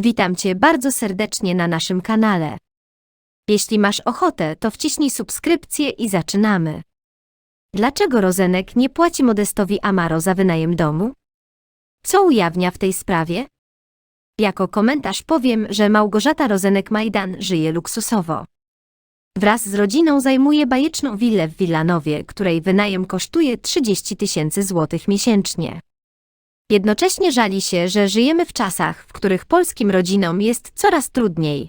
Witam Cię bardzo serdecznie na naszym kanale. Jeśli masz ochotę, to wciśnij subskrypcję i zaczynamy. Dlaczego Rozenek nie płaci Modestowi Amaro za wynajem domu? Co ujawnia w tej sprawie? Jako komentarz powiem, że Małgorzata Rozenek-Majdan żyje luksusowo. Wraz z rodziną zajmuje bajeczną willę w Wilanowie, której wynajem kosztuje 30 tysięcy złotych miesięcznie. Jednocześnie żali się, że żyjemy w czasach, w których polskim rodzinom jest coraz trudniej.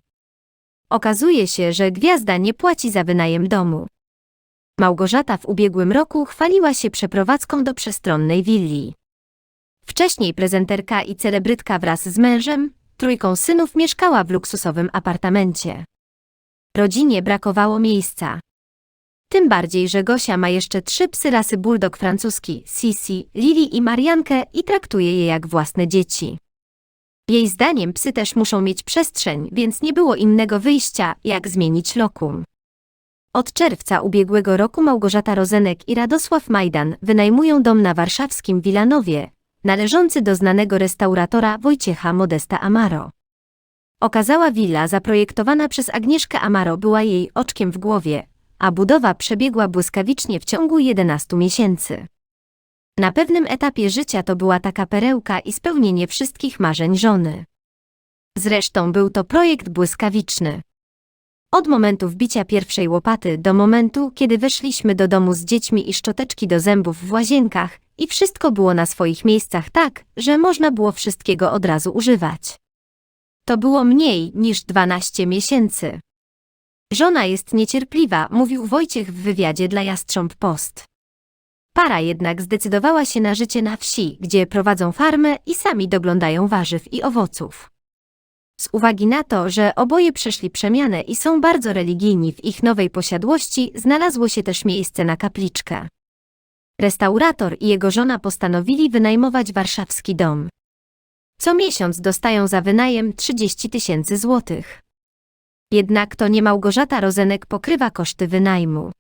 Okazuje się, że gwiazda nie płaci za wynajem domu. Małgorzata w ubiegłym roku chwaliła się przeprowadzką do przestronnej willi. Wcześniej prezenterka i celebrytka wraz z mężem, trójką synów mieszkała w luksusowym apartamencie. Rodzinie brakowało miejsca. Tym bardziej, że Gosia ma jeszcze trzy psy rasy bulldog francuski, Sisi, Lili i Mariankę i traktuje je jak własne dzieci. Jej zdaniem psy też muszą mieć przestrzeń, więc nie było innego wyjścia, jak zmienić lokum. Od czerwca ubiegłego roku Małgorzata Rozenek i Radosław Majdan wynajmują dom na warszawskim Wilanowie, należący do znanego restauratora Wojciecha Modesta Amaro. Okazała willa zaprojektowana przez Agnieszkę Amaro była jej oczkiem w głowie, a budowa przebiegła błyskawicznie w ciągu 11 miesięcy. Na pewnym etapie życia to była taka perełka i spełnienie wszystkich marzeń żony. Zresztą był to projekt błyskawiczny. Od momentu wbicia pierwszej łopaty do momentu, kiedy weszliśmy do domu z dziećmi i szczoteczki do zębów w łazienkach i wszystko było na swoich miejscach tak, że można było wszystkiego od razu używać. To było mniej niż 12 miesięcy. Żona jest niecierpliwa, mówił Wojciech w wywiadzie dla Jastrząb Post. Para jednak zdecydowała się na życie na wsi, gdzie prowadzą farmę i sami doglądają warzyw i owoców. Z uwagi na to, że oboje przeszli przemianę i są bardzo religijni w ich nowej posiadłości, znalazło się też miejsce na kapliczkę. Restaurator i jego żona postanowili wynajmować warszawski dom. Co miesiąc dostają za wynajem 30 tysięcy złotych. Jednak to nie Małgorzata Rozenek pokrywa koszty wynajmu.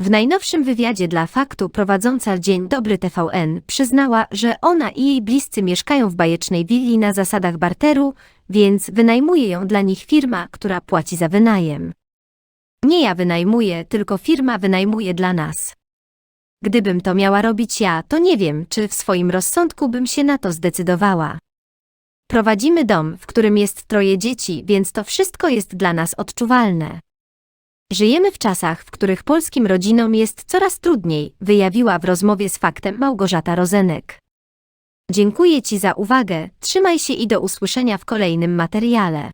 W najnowszym wywiadzie dla Faktu prowadząca Dzień Dobry TVN przyznała, że ona i jej bliscy mieszkają w bajecznej willi na zasadach barteru, więc wynajmuje ją dla nich firma, która płaci za wynajem. Nie ja wynajmuję, tylko firma wynajmuje dla nas. Gdybym to miała robić ja, to nie wiem, czy w swoim rozsądku bym się na to zdecydowała. Prowadzimy dom, w którym jest troje dzieci, więc to wszystko jest dla nas odczuwalne. Żyjemy w czasach, w których polskim rodzinom jest coraz trudniej, wyjawiła w rozmowie z faktem Małgorzata Rozenek. Dziękuję Ci za uwagę, trzymaj się i do usłyszenia w kolejnym materiale.